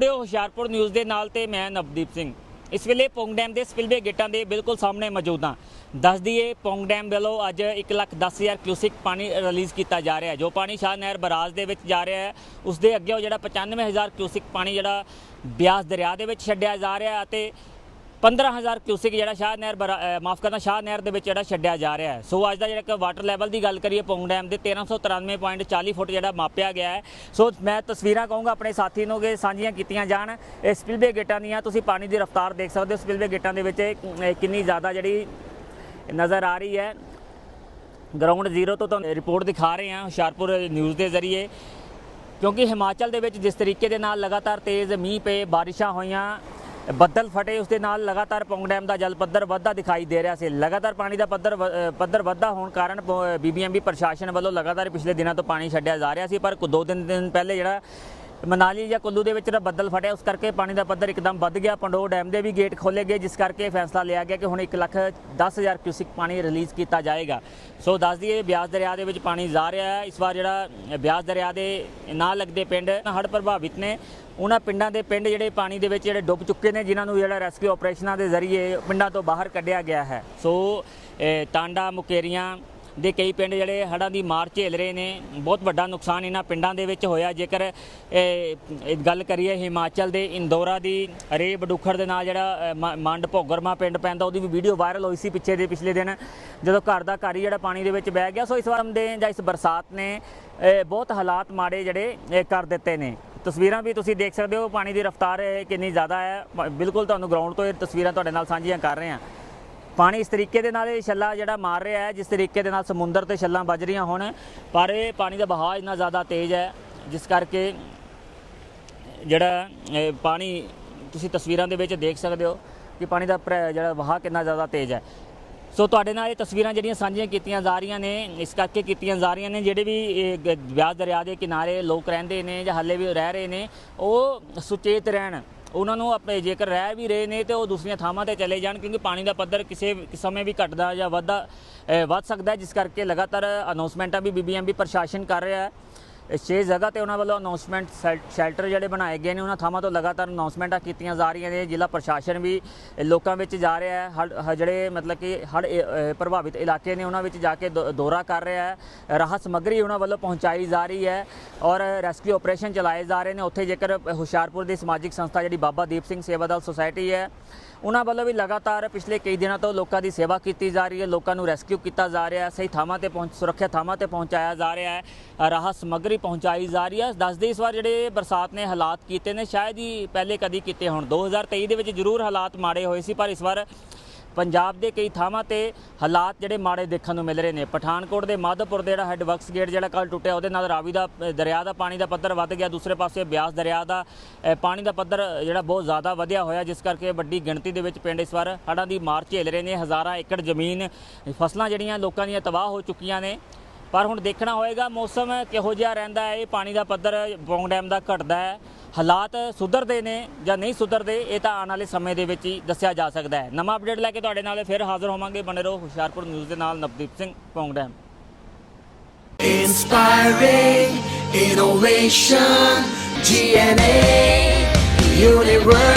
ਦੇ ਹੁਸ਼ਿਆਰਪੁਰ ਨਿਊਜ਼ ਦੇ ਨਾਲ ਤੇ ਮੈਂ ਨਵਦੀਪ ਸਿੰਘ। ਇਸ ਵੇਲੇ ਪੌਂਗ ਡੈਮ ਦੇ ਸਪਿਲਵੇ ਗੇਟਾਂ ਦੇ ਬਿਲਕੁਲ ਸਾਹਮਣੇ ਮੌਜੂਦ ਹਾਂ। ਦੱਸ ਦਈਏ ਪੌਂਗ ਡੈਮ ਵੱਲੋਂ ਅੱਜ 1,10,000 ਕਿਊਸਿਕ ਪਾਣੀ ਰਿਲੀਜ਼ ਕੀਤਾ ਜਾ ਰਿਹਾ ਹੈ। ਜੋ ਪਾਣੀ ਸ਼ਾਹ ਨਹਿਰ ਬਰਾਜ ਦੇ ਵਿੱਚ ਜਾ ਰਿਹਾ ਹੈ ਉਸ ਦੇ ਅੱਗੇ ਉਹ ਜਿਹੜਾ 95000 ਕਿਊਸਿਕ ਪਾਣੀ ਜਿਹੜਾ ਬਿਆਸ ਦਰਿਆ ਦੇ ਵਿੱਚ ਛੱਡਿਆ ਜਾ ਰਿਹਾ ਅਤੇ 15000 ਕਿਊਸਿਕ ਜਿਹੜਾ ਸ਼ਾਹ ਨਹਿਰ ਬਰਾ- ਮਾਫ ਕਰਨਾ, ਸ਼ਾਹ ਨਹਿਰ ਦੇ ਵਿੱਚ ਜਿਹੜਾ ਛੱਡਿਆ ਜਾ ਰਿਹਾ ਹੈ। ਸੋ ਅੱਜ ਦਾ ਜਿਹੜਾ ਕਿ ਵਾਟਰ ਲੈਵਲ ਦੀ ਗੱਲ ਕਰੀਏ ਪੌਂਗ ਡੈਮ ਦੇ 1393.40 ਫੁੱਟ ਜਿਹੜਾ ਮਾਪਿਆ ਗਿਆ ਹੈ। ਸੋ ਮੈਂ ਤਸਵੀਰਾਂ ਕਹੂੰਗਾ ਆਪਣੇ ਸਾਥੀ ਨੂੰ ਕਿ ਸਾਂਝੀਆਂ ਕੀਤੀਆਂ ਜਾਣ। ਇਹ ਸਪਿਲਵੇ ਗੇਟਾਂ ਦੀਆਂ ਤੁਸੀਂ ਪਾਣੀ ਦੀ ਰਫ਼ਤਾਰ ਦੇਖ ਸਕਦੇ ਹੋ। ਸਪਿਲਵੇ ਗੇਟਾਂ ਦੇ ਵਿੱਚ ਕਿੰਨੀ ਜ਼ਿਆਦਾ ਜਿਹੜੀ ਨਜ਼ਰ ਆ ਰਹੀ ਹੈ। ਗਰਾਊਂਡ ਜ਼ੀਰੋ ਤੋਂ ਤੁਹਾਨੂੰ ਰਿਪੋਰਟ ਦਿਖਾ ਰਹੇ ਹਾਂ ਹੁਸ਼ਿਆਰਪੁਰ ਨਿਊਜ਼ ਦੇ ਜ਼ਰੀਏ। ਕਿਉਂਕਿ ਹਿਮਾਚਲ ਦੇ ਵਿੱਚ ਜਿਸ ਤਰੀਕੇ ਦੇ ਨਾਲ ਲਗਾਤਾਰ ਤੇਜ਼ ਮੀਂਹ ਪਏ, ਬਾਰਿਸ਼ਾਂ ਹੋਈਆਂ ਬੱਦਲ ਫਟੇ, ਉਸ ਦੇ ਨਾਲ ਲਗਾਤਾਰ ਪੌਂਗ ਡੈਮ ਦਾ ਜਲ ਪੱਧਰ ਵੱਧਦਾ ਦਿਖਾਈ ਦੇ ਰਿਹਾ ਸੀ। ਲਗਾਤਾਰ ਪਾਣੀ ਦਾ ਪੱਧਰ ਵ- ਪੱਧਰ ਵੱਧਦਾ ਹੋਣ ਕਾਰਨ ਬੀਬੀਐਮਬੀ ਪ੍ਰਸ਼ਾਸਨ ਵੱਲੋਂ ਲਗਾਤਾਰ ਪਿਛਲੇ ਦਿਨਾਂ ਤੋਂ ਪਾਣੀ ਛੱਡਿਆ ਜਾ ਰਿਹਾ ਸੀ, ਪਰ ਕੁ- ਦੋ ਦਿਨ ਦਿਨ ਪਹਿਲੇ ਜਿਹੜਾ ਮਨਾਲੀ ਜਾਂ ਕੁੱਲੂ ਦੇ ਵਿੱਚ ਜਿਹੜਾ ਬੱਦਲ ਫਟਿਆ, ਉਸ ਕਰਕੇ ਪਾਣੀ ਦਾ ਪੱਧਰ ਇੱਕਦਮ ਵੱਧ ਗਿਆ। ਪੰਡੋਰ ਡੈਮ ਦੇ ਵੀ ਗੇਟ ਖੋਲੇ ਗਏ, ਜਿਸ ਕਰਕੇ ਇਹ ਫੈਸਲਾ ਲਿਆ ਗਿਆ ਕਿ ਹੁਣ 1 ਲੱਖ 10000 ਕਿਊਸਿਕ ਪਾਣੀ ਰਿਲੀਜ਼ ਕੀਤਾ ਜਾਏਗਾ। ਸੋ ਦੱਸ ਦਈਏ, ਬਿਆਸ ਦਰਿਆ ਦੇ ਵਿੱਚ ਪਾਣੀ ਜਾ ਰਿਹਾ ਹੈ। ਇਸ ਵਾਰ ਜਿਹੜਾ ਬਿਆਸ ਦਰਿਆ ਦੇ ਨਾਲ ਲੱਗਦੇ ਪਿੰਡ ਹੜ੍ਹ ਪ੍ਰਭਾਵਿਤ ਨੇ। ਉਹਨਾਂ ਪਿੰਡਾਂ ਦੇ ਪਿੰਡ ਜਿਹੜੇ ਪਾਣੀ ਦੇ ਵਿੱਚ ਜਿਹੜੇ ਡੁੱਬ ਚੁੱਕੇ ਨੇ, ਜਿਨ੍ਹਾਂ ਨੂੰ ਜਿਹੜਾ ਰੈਸਕਿਊ ਆਪਰੇਸ਼ਨਾਂ ਦੇ ਜ਼ਰੀਏ ਪਿੰਡਾਂ ਤੋਂ ਬਾਹਰ ਕੱਢਿਆ ਗਿਆ ਹੈ। ਸੋ, ਇਹ, ਟਾਂਡਾ, ਮੁਕੇਰੀਆਂ ਦੇ ਕਈ ਪਿੰਡ ਜਿਹੜੇ ਹੜ੍ਹਾਂ ਦੀ ਮਾਰ ਝੇਲ ਰਹੇ ਨੇ। ਬਹੁਤ ਵੱਡਾ ਨੁਕਸਾਨ ਇਹਨਾਂ ਪਿੰਡਾਂ ਦੇ ਵਿੱਚ ਹੋਇਆ। ਜੇਕਰ ਗੱਲ ਕਰੀਏ ਹਿਮਾਚਲ ਦੇ ਇੰਦੌਰਾ ਦੀ ਰੇ ਬਡੂਖਰ ਦੇ ਨਾਲ ਜਿਹੜਾ ਮ- ਮੰਡ ਭੋਗਰਮਾ ਪਿੰਡ ਪੈਂਦਾ, ਉਹਦੀ ਵੀ ਵੀਡੀਓ ਵਾਇਰਲ ਹੋਈ ਸੀ ਪਿੱਛੇ ਦੇ ਪਿਛਲੇ ਦਿਨ, ਜਦੋਂ ਘਰ ਦਾ ਘਰ ਹੀ ਜਿਹੜਾ ਪਾਣੀ ਦੇ ਵਿੱਚ ਬਹਿ ਗਿਆ। ਸੋ ਇਸ ਵਾਰ ਦੇ ਜਾਂ ਇਸ ਬਰਸਾਤ ਨੇ ਬਹੁਤ ਹਾਲਾਤ ਮਾੜੇ ਜਿਹੜੇ ਕਰ ਦਿੱਤੇ ਨੇ। ਤਸਵੀਰਾਂ ਵੀ ਤੁਸੀਂ ਦੇਖ ਸਕਦੇ ਹੋ, ਪਾਣੀ ਦੀ ਰਫ਼ਤਾਰ ਕਿੰਨੀ ਜ਼ਿਆਦਾ ਹੈ। ਬਿਲਕੁਲ ਤੁਹਾਨੂੰ ਗਰਾਊਂਡ ਤੋਂ ਇਹ ਤਸਵੀਰਾਂ ਤੁਹਾਡੇ ਨਾਲ ਸਾਂਝੀਆਂ ਕਰ ਰਹੇ ਹਾਂ। ਪਾਣੀ ਇਸ ਤਰੀਕੇ ਦੇ ਨਾਲ ਇਹ ਛੱਲਾ ਜਿਹੜਾ ਮਾਰ ਰਿਹਾ ਹੈ, ਜਿਸ ਤਰੀਕੇ ਦੇ ਨਾਲ ਸਮੁੰਦਰ ਤੇ ਛੱਲਾਂ ਵੱਜ ਰਹੀਆਂ ਹੋਣ, ਪਰ ਇਹ ਪਾਣੀ ਦਾ ਵਹਾਅ ਇੰਨਾ ਜ਼ਿਆਦਾ ਤੇਜ਼ ਹੈ, ਜਿਸ ਕਰਕੇ ਜਿਹੜਾ ਪਾਣੀ ਤੁਸੀਂ ਤਸਵੀਰਾਂ ਦੇ ਵਿੱਚ ਦੇਖ ਸਕਦੇ ਹੋ ਕਿ ਪਾਣੀ ਦਾ ਪ੍ਰ- ਜਿਹੜਾ ਵਹਾਅ ਕਿੰਨਾ ਜ਼ਿਆਦਾ ਤੇਜ਼ ਹੈ। ਸੋ ਤੁਹਾਡੇ ਨਾਲ ਇਹ ਤਸਵੀਰਾਂ ਜਿਹੜੀਆਂ ਸਾਂਝੀਆਂ ਕੀਤੀਆਂ ਜਾ ਰਹੀਆਂ ਨੇ, ਇਸ ਕਰਕੇ ਕੀਤੀਆਂ ਜਾ ਰਹੀਆਂ ਨੇ, ਜਿਹੜੇ ਵੀ ਇਹ ਗ- ਬਿਆਸ ਦਰਿਆ ਦੇ ਕਿਨਾਰੇ ਲੋਕ ਰਹਿੰਦੇ ਨੇ ਜਾਂ ਹਾਲੇ ਵੀ ਰਹਿ ਰਹੇ ਨੇ, ਉਹ ਸੁਚੇਤ ਰਹਿਣ। ਉਹਨਾਂ ਨੂੰ ਆਪਣੇ ਜੇਕਰ ਰਹਿ ਵੀ ਰਹੇ ਨੇ ਤੇ ਉਹ ਦੂਸਰੀਆਂ ਥਾਵਾਂ ਤੇ ਚਲੇ ਜਾਣ, ਕਿਉਂਕਿ ਪਾਣੀ ਦਾ ਪੱਧਰ ਕਿਸੇ ਸਮੇਂ ਵੀ ਘਟਦਾ ਜਾਂ ਵੱਧਦਾ ਵੱਧ ਸਕਦਾ ਜਿਸ ਕਰਕੇ ਲਗਾਤਾਰ ਅਨਾਉਂਸਮੈਂਟਾਂ ਵੀ ਬੀਬੀਐਮਬੀ ਪ੍ਰਸ਼ਾਸਨ ਕਰ ਰਿਹਾ ਹੈ। ਛੇ ਜਗ੍ਹਾ ਤੇ ਉਹਨਾਂ ਵੱਲੋਂ ਅਨਾਉਂਸਮੈਂਟ ਸ਼ੈਲਟਰ ਜਿਹੜੇ ਬਣਾਏ ਗਏ ਨੇ, ਉਹਨਾਂ ਥਾਵਾਂ ਤੋਂ ਲਗਾਤਾਰ ਅਨਾਉਂਸਮੈਂਟਾਂ ਕੀਤੀਆਂ ਜਾ ਰਹੀਆਂ ਨੇ, ਜ਼ਿਲ੍ਹਾ ਪ੍ਰਸ਼ਾਸਨ ਵੀ ਲੋਕਾਂ ਵਿੱਚ ਜਾ ਰਿਹਾ ਹੈ ਹੜ੍ਹ- ਹ- ਜਿਹੜੇ ਮਤਲਬ ਕਿ ਹੜ ਪ੍ਰਭਾਵਿਤ ਇਲਾਕੇ ਨੇ ਉਹਨਾਂ ਵਿੱਚ ਜਾ ਕੇ ਦੌ- ਦੌਰਾ ਕਰ ਰਿਹਾ ਹੈ, ਰਾਹਤ ਸਮੱਗਰੀ ਉਹਨਾਂ ਵੱਲੋਂ ਪਹੁੰਚਾਈ ਜਾ ਰਹੀ ਹੈ ਔਰ ਰੈਸਕਿਊ ਆਪਰੇਸ਼ਨ ਚਲਾਏ ਜਾ ਰਹੇ ਨੇ, ਉੱਥੇ ਜੇਕਰ ਹੁਸ਼ਿਆਰਪੁਰ ਦੀ ਸਮਾਜਿਕ ਸੰਸਥਾ ਜਿਹੜੀ ਬਾਬਾ ਦੀਪ ਸਿੰਘ ਸੇਵਾ ਦਲ ਸੁਸਾਇਟੀ ਹੈ, ਉਹਨਾਂ ਵੱਲੋਂ ਵੀ ਲਗਾਤਾਰ ਪਿਛਲੇ ਕਈ ਦਿਨਾਂ ਤੋਂ ਲੋਕਾਂ ਦੀ ਸੇਵਾ ਕੀਤੀ ਜਾ ਰਹੀ ਹੈ, ਲੋਕਾਂ ਨੂੰ ਰੈਸਕਿਊ ਕੀਤਾ ਜਾ ਰਿਹਾ ਹੈ, ਸਹੀ ਥਾਵਾਂ ਤੇ ਪਹੁੰਚ ਸੁਰੱਖਿਆ ਥਾਵਾਂ ਤੇ ਪਹੁੰਚਾਇਆ ਜਾ ਰਿਹਾ ਹੈ, ਰਾਹਤ ਸਮੱਗਰੀ ਪਹੁੰਚਾਈ ਜਾ ਰਹੀ ਹੈ। ਦੱਸਦੇ ਇਸ ਵਾਰ ਜਿਹੜੇ ਬਰਸਾਤ ਨੇ ਹਾਲਾਤ ਕੀਤੇ ਨੇ, ਸ਼ਾਇਦ ਹੀ ਪਹਿਲੇ ਕਦੀ ਕੀਤੇ ਹੋਣ। 2023 ਦੇ ਵਿੱਚ ਜ਼ਰੂਰ ਹਾਲਾਤ ਮਾੜੇ ਹੋਏ ਸੀ, ਪਰ ਇਸ ਵਾਰ ਪੰਜਾਬ ਦੇ ਕਈ ਥਾਵਾਂ ਤੇ ਹਾਲਾਤ ਜਿਹੜੇ ਮਾੜੇ ਦੇਖਣ ਨੂੰ ਮਿਲ ਰਹੇ ਨੇ। ਪਠਾਨਕੋਟ ਦੇ ਮਾਧੋਪੁਰ ਦੇ ਜਿਹੜਾ ਹੈਡ ਵਰਕਸ ਗੇਟ ਜਿਹੜਾ ਕੱਲ ਟੁੱਟਿਆ, ਉਹਦੇ ਨਾਲ ਰਾਵੀ ਦਾ ਦਰਿਆ ਦਾ ਪਾਣੀ ਦਾ ਪੱਧਰ ਵੱਧ ਗਿਆ। ਦੂਸਰੇ ਪਾਸੇ ਬਿਆਸ ਦਰਿਆ ਦਾ ਪਾਣੀ ਦਾ ਪੱਧਰ ਜਿਹੜਾ ਬਹੁਤ ਜ਼ਿਆਦਾ ਵਧਿਆ ਹੋਇਆ, ਜਿਸ ਕਰਕੇ ਵੱਡੀ ਗਿਣਤੀ ਦੇ ਵਿੱਚ ਪਿੰਡ ਇਸ ਵਾਰ ਹੜ੍ਹਾਂ ਦੀ ਮਾਰ ਝੇਲ ਰਹੇ ਨੇ। ਹਜ਼ਾਰਾਂ ਏਕੜ ਜ਼ਮੀਨ, ਫਸਲਾਂ ਜਿਹੜੀਆਂ ਲੋਕਾਂ ਦੀਆਂ ਤਬਾਹ ਹੋ ਚੁੱਕੀਆਂ ਨੇ। ਪਰ ਹੁਣ ਦੇਖਣਾ ਹੋਏਗਾ ਮੌਸਮ ਕਿਹੋ ਜਿਹਾ ਰਹਿੰਦਾ ਹੈ ਇਹ ਪਾਣੀ ਦਾ ਪੱਧਰ ਪੌਂਗ ਡੈਮ ਦਾ ਘਟਦਾ ਹੈ। ਹਾਲਾਤ ਸੁਧਰਦੇ ਨੇ ਜਾਂ ਨਹੀਂ ਸੁਧਰਦੇ ਇਹ ਤਾਂ ਆਉਣ ਵਾਲੇ ਸਮੇਂ ਦੇ ਵਿੱਚ ਹੀ ਦੱਸਿਆ ਜਾ ਸਕਦਾ ਹੈ। ਨਵਾਂ ਅਪਡੇਟ ਲੈ ਕੇ ਤੁਹਾਡੇ ਨਾਲ ਫਿਰ ਹਾਜ਼ਰ ਹੋਵਾਂਗੇ। ਬਣੇ ਰਹੋ ਹੁਸ਼ਿਆਰਪੁਰ ਨਿਊਜ਼ ਦੇ ਨਾਲ Navdeep Singh Pong dam. Inspiring innovation, GNA University.